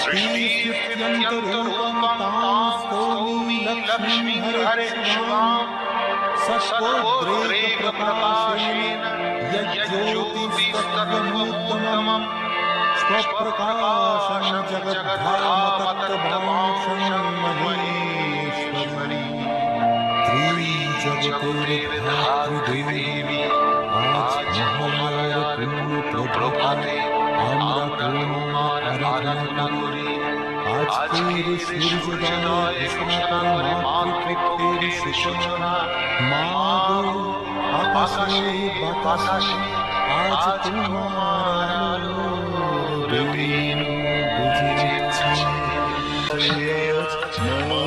सृष्टि लक्ष्मी हरे शिवाम सत्वोद्रेक प्रकाशेन यज्ज्योतिस्तत्त्वमुत्तमम् स्वप्रकाशन जगद्धामतत्त्वभाषणं महेश्वरी আজকের সূর্যোদয় ঘোষণা মাতৃত্বের সূচনা মা আকাশে বাতাসে আজ তোমার মাতৃমূর্তি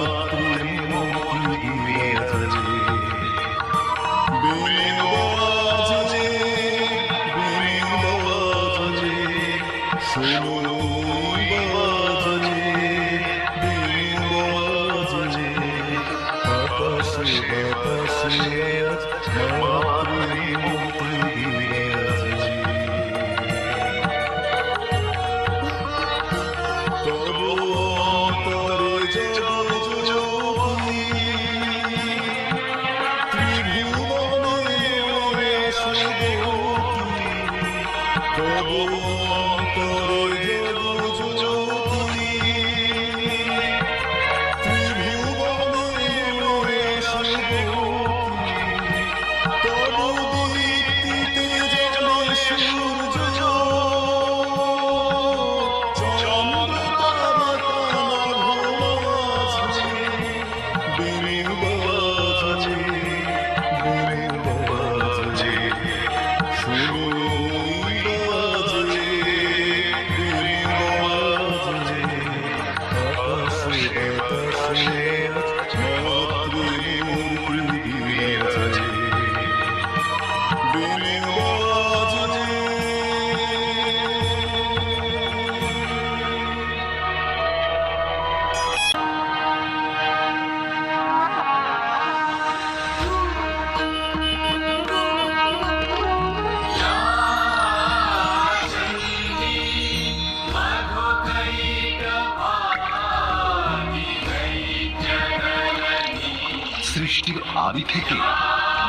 সৃষ্টির আদি থেকে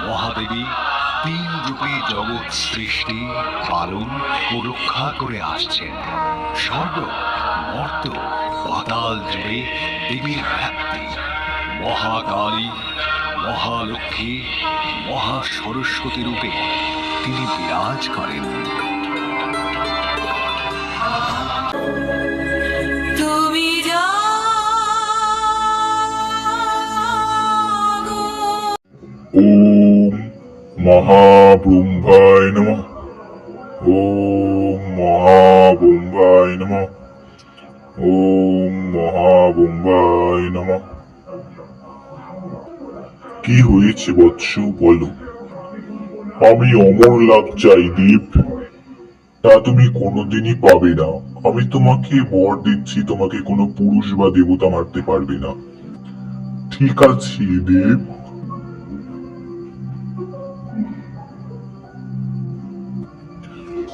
মহাদেবী তিন রূপে জগৎ সৃষ্টি, পালন ও রক্ষা করে আসছেন। স্বর্গ, মর্ত, পাতাল জুড়ে দেবীর ব্যাপ্তি মহাকালী, মহালক্ষ্মী মহা সরস্বতী রূপে তিনি বিরাজ করেন। মহাব্রহ্মায় নমঃ। ওম মহাব্রহ্মায় নমঃ। ওম মহাব্রহ্মায় নমঃ। কি হয়েছে বৎস, বলো? আমি অমর লাভ চাই, দেব। তা তুমি কোনোদিনই পাবে না। আমি তোমাকে বর দিচ্ছি, তোমাকে কোনো পুরুষ বা দেবতা মারতে পারবে না। ঠিক আছে, দেব।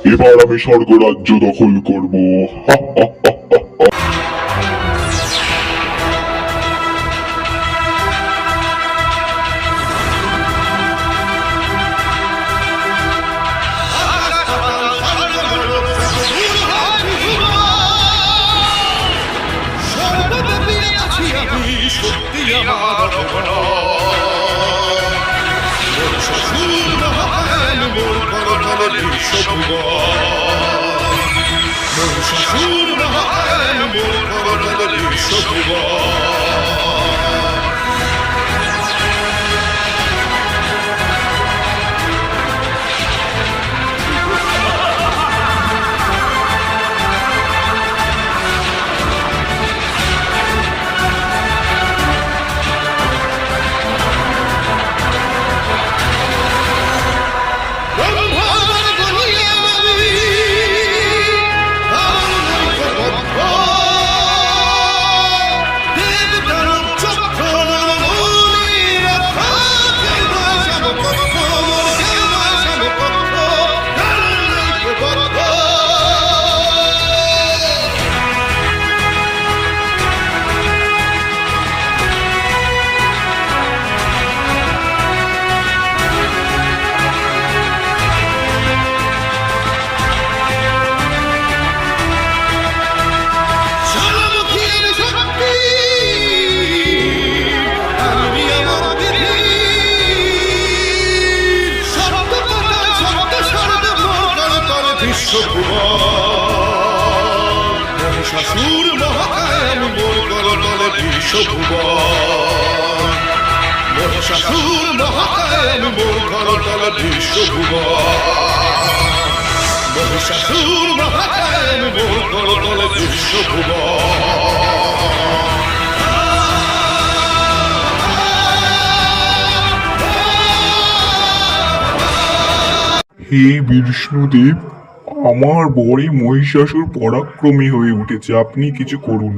এবার আমি স্বর্গরাজ্য দখল করব। ସକୁମା ମହିଷାସୁର ମହାକାୟ ମୋର ଦଳେ ବିଷକୁମା মহিষাসুর মহাকায় মোর ঘর তলে বিশ্বভুবা মহিষাসুর মহাকায় মোর ঘর তলে বিশ্বভুবা হে বিষ্ণুদেব আমার বরে মহিষাসুর পরাক্রমী হয়ে উঠেছে আপনি কিছু করুন।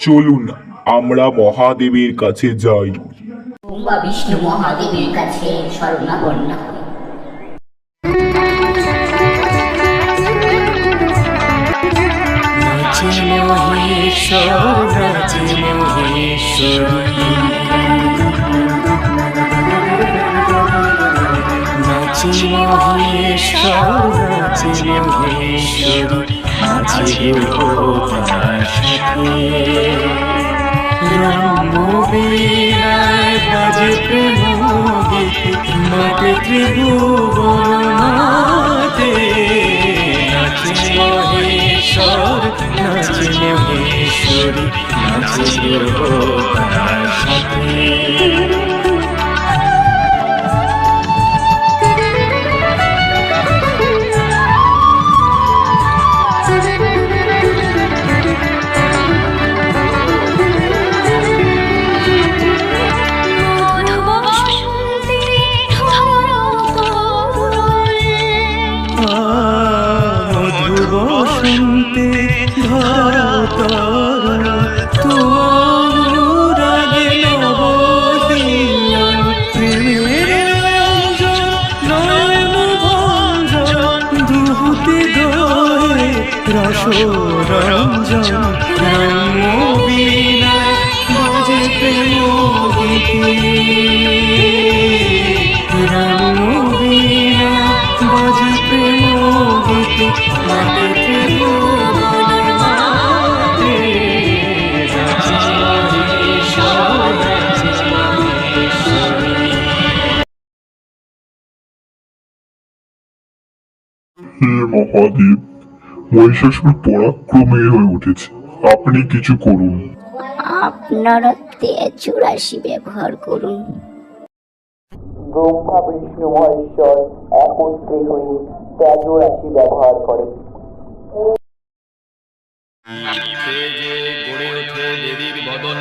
চলুন আমরা মহাদেবের কাছে যাই। বিষ্ণু মহাদেবের কাছে শরণাপন্ন হই। নাচে মহেশ্বর নাচে মহেশ্বরী। মহেশ্বরী নাচে গো তার সাথে রামবীরায় বাজে প্রেম গীত মাতে ত্রিভুবন মাতে নাচে মহেশ্বর নাচে মহেশ্বরী নাচে গো তার সাথে হে মহাদেব মহিষাসুর পরাক্রমী হয়ে উঠেছে। আপনি কিছু করুন। আপনারা তেজ চুরাশি ব্যবহার করুন। ব্রহ্মা বিষ্ণু মহেশ্বর একত্রে হয়ে তেজো রাশি ব্যবহার করে তেজে গড়ে ওঠে দেবীর বদন।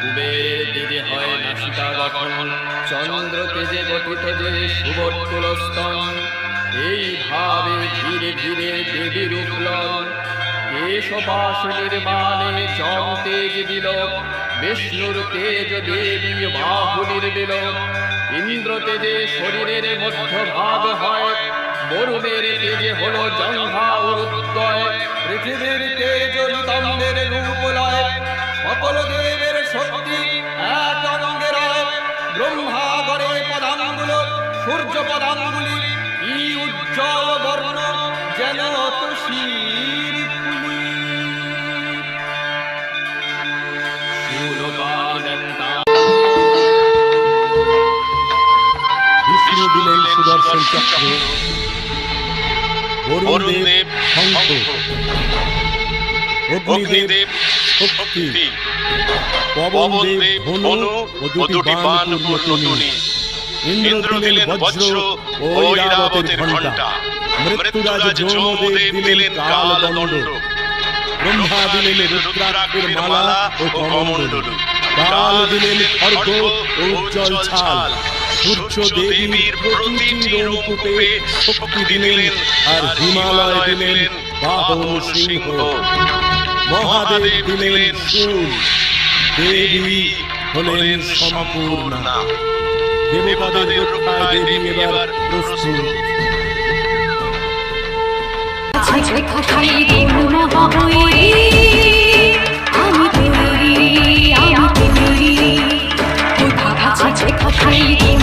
কুবেরের তেজে হয় নাসিকা গঠন। চন্দ্র তেজে গঠিত যে সুবর্তুল স্তন এইভাবে ধীরে ধীরে দেবীর উপলন কেশবাস নির্মাণে জম তেজ দিল বিষ্ণুর তেজ দেবী বাহু নির্বিল ইন্দ্র তেজে শরীরের মধ্যভাগ হয় বরুণের তেজে হলো জঙ্ঘা উদ্দয় পৃথিবীর তেজ নিতম্বের রূপ লয় সকল দেবের শক্তি এক অঙ্গে রয় ব্রহ্মা পদাঙ্গুল, সূর্য পদাঙ্গুলি কি উজ্জ্বল বর্ণ যেন তুষির ফুলি বিষ্ণু দিলেন সুদর্শন চক্র। বরুণ দেব শঙ্খ। অগ্নিদেব শক্তি। পবন দেব ধনু ও দুটি বাণ তুমি ইন্দ্র দিলেন বজ্র ও ঐরাবতের ঘণ্টা। মৃত্যুরাজ যৌমদেব দিলেন কালদণ্ড। ব্রহ্মা দিলেন রুদ্রাক্ষের মালা ও কমণ্ডল কাল দিলেন খড়গ ও উজ্জ্বল ছাল। সূর্য দেবীর প্রতিটি রূপে শক্তি দিলেন আর হিমালয় দিলেন বাহন সিংহ। মহাদেব দিলেন সুর। দেবী হলেন সম্পূর্ণা। দেবতাদের রক্ষায় দেবী এবার প্রস্তুত কথাই আমি আমি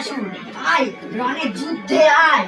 আসুন। আয় রণের যুদ্ধে আয়।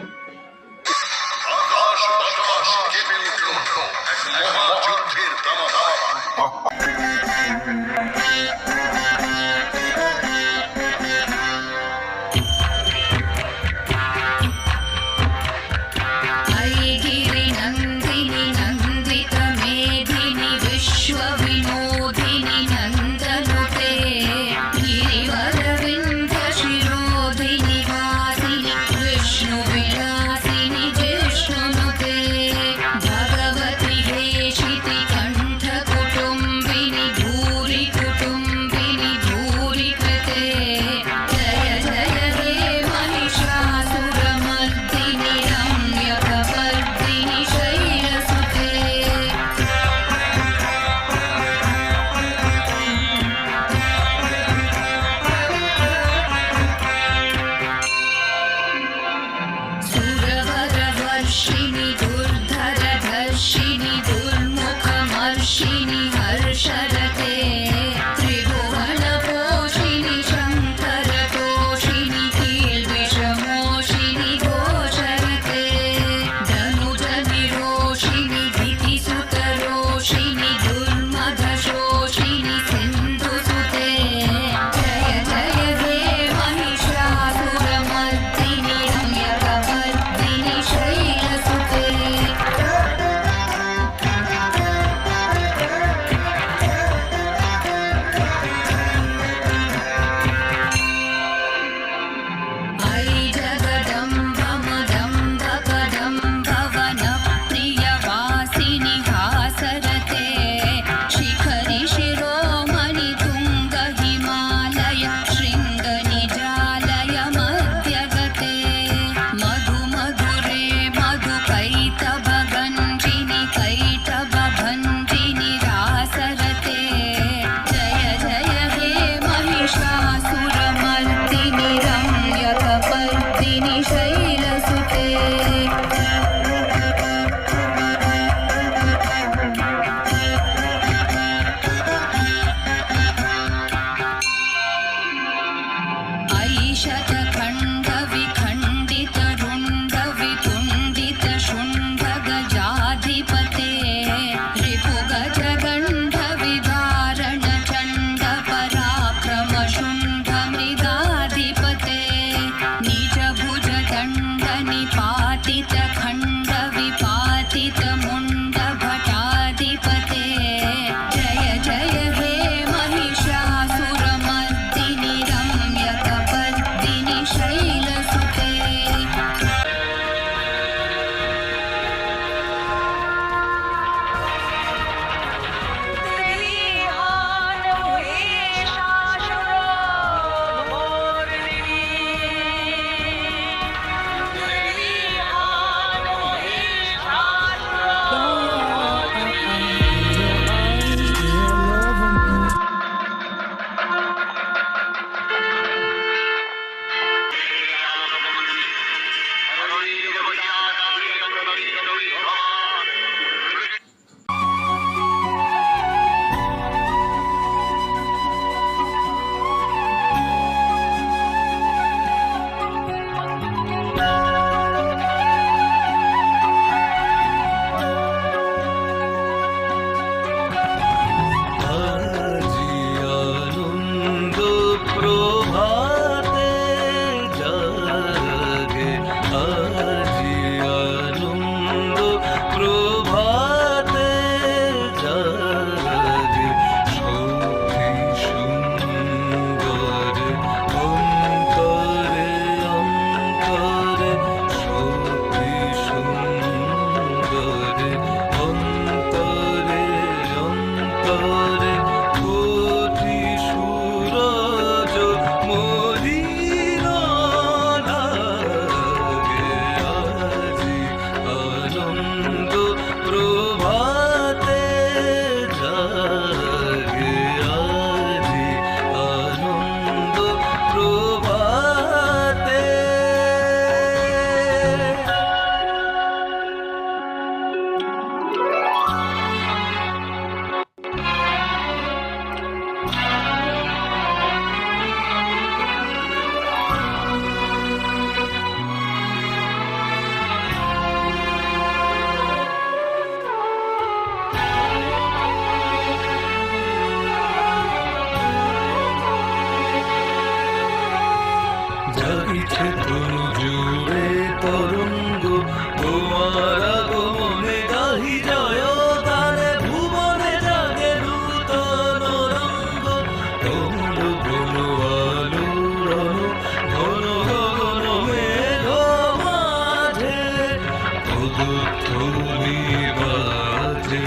পদধ্বনি বাজে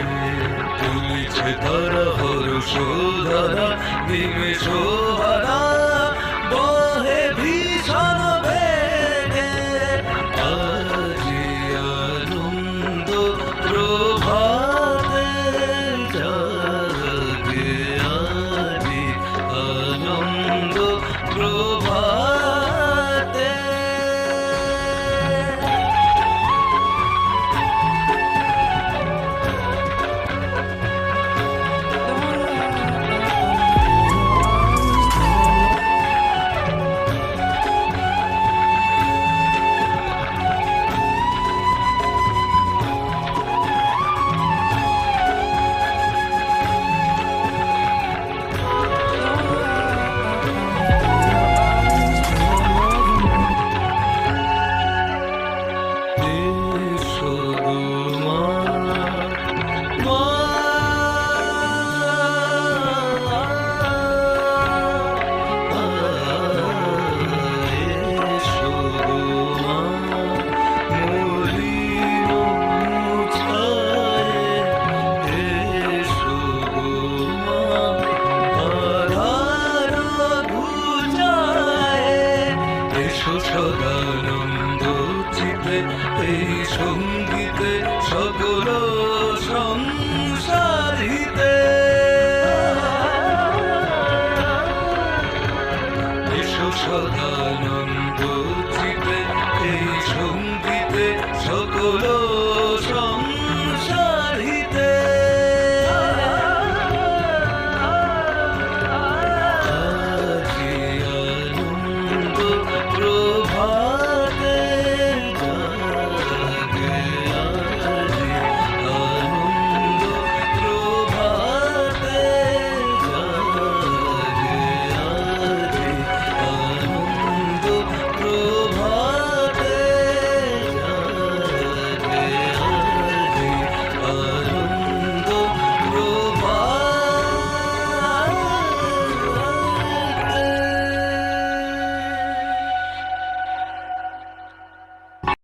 তুলিছে তারা হর্ষ ধারা নিমেষ হারা